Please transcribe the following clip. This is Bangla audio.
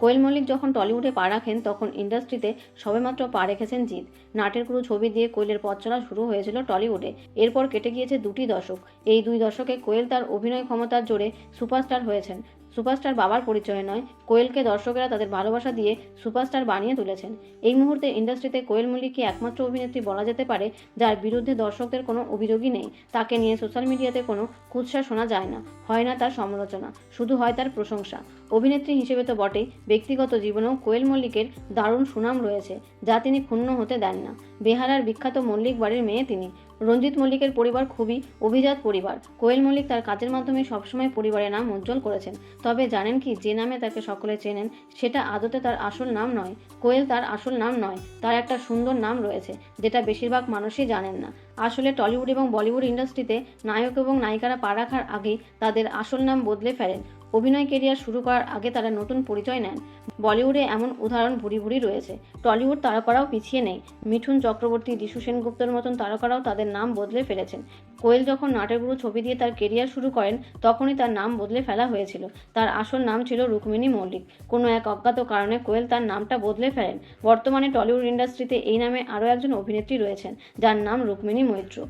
কোয়েল মল্লিক যখন টলিউডে পা রাখেন, তখন ইন্ডাস্ট্রিতে সবেমাত্র পা রেখেছেন জিৎ। নাটের কোনো ছবি দিয়ে কোয়েলের পথ চলা শুরু হয়েছিল টলিউডে। এরপর কেটে গিয়েছে দুটি দশক। এই দুই দশকে কোয়েল তার অভিনয় ক্ষমতার জোরে সুপারস্টার হয়েছেন। সুপারস্টার বাবার পরিচয় নয়, কোয়েলকে দর্শকেরা তাদের ভালোবাসা দিয়ে সুপারস্টার বানিয়ে তুলেছেন। এই মুহূর্তে ইন্ডাস্ট্রিতে কোয়েল মল্লিককে একমাত্র অভিনেত্রী বলা যেতে পারে, যার বিরুদ্ধে দর্শকদের কোনো অভিযোগই নেই। তাকে নিয়ে সোশ্যাল মিডিয়াতে কোনো কুৎসা শোনা যায় না, হয় না তার সমালোচনা, শুধু হয় তার প্রশংসা। অভিনেত্রী হিসেবে তো বটেই, ব্যক্তিগত জীবনেও কোয়েল মল্লিকের দারুণ সুনাম রয়েছে, যা তিনি ক্ষুণ্ণ হতে দেন না। বেহারার বিখ্যাত মল্লিক বাড়ির মেয়ে তিনি রঞ্জিত মল্লিকের পরিবার খুবই অভিজাত পরিবার। কোয়েল মল্লিক তার কাজের মাধ্যমে সবসময় পরিবারের নাম উজ্জ্বল করেছেন। তবে জানেন কি, যে নামে তাকে সকলে চেনেন, সেটা আদতে তার আসল নাম নয়। কোয়েল তার আসল নাম নয়, তার একটা সুন্দর নাম রয়েছে, যেটা বেশিরভাগ মানুষই জানেন না। আসলে টলিউড এবং বলিউড ইন্ডাস্ট্রিতে নায়ক এবং নায়িকারা পা রাখার আগেই তাদের আসল নাম বদলে ফেলেন। অভিনয় কেরিয়ার শুরু করার আগে তারা নতুন পরিচয় নেন। বলিউডে এমন উদাহরণ ভুরি ভুরি রয়েছে। টলিউড তারকারাও পিছিয়ে নেই। মিঠুন চক্রবর্তী যিশু সেনগুপ্তর মতন তারকারাও তাদের নাম বদলে ফেলেছেন। কোয়েল যখন নাটেরগুরু ছবি দিয়ে তার কেরিয়ার শুরু করেন, তখনই তার নাম বদলে ফেলা হয়েছিল। তার আসল নাম ছিল রুক্মিণী মল্লিক। কোনো এক অজ্ঞাত কারণে কোয়েল তার নামটা বদলে ফেলেন। বর্তমানে টলিউড ইন্ডাস্ট্রিতে এই নামে আরও একজন অভিনেত্রী রয়েছেন, যার নাম রুক্মিণী মৈত্র।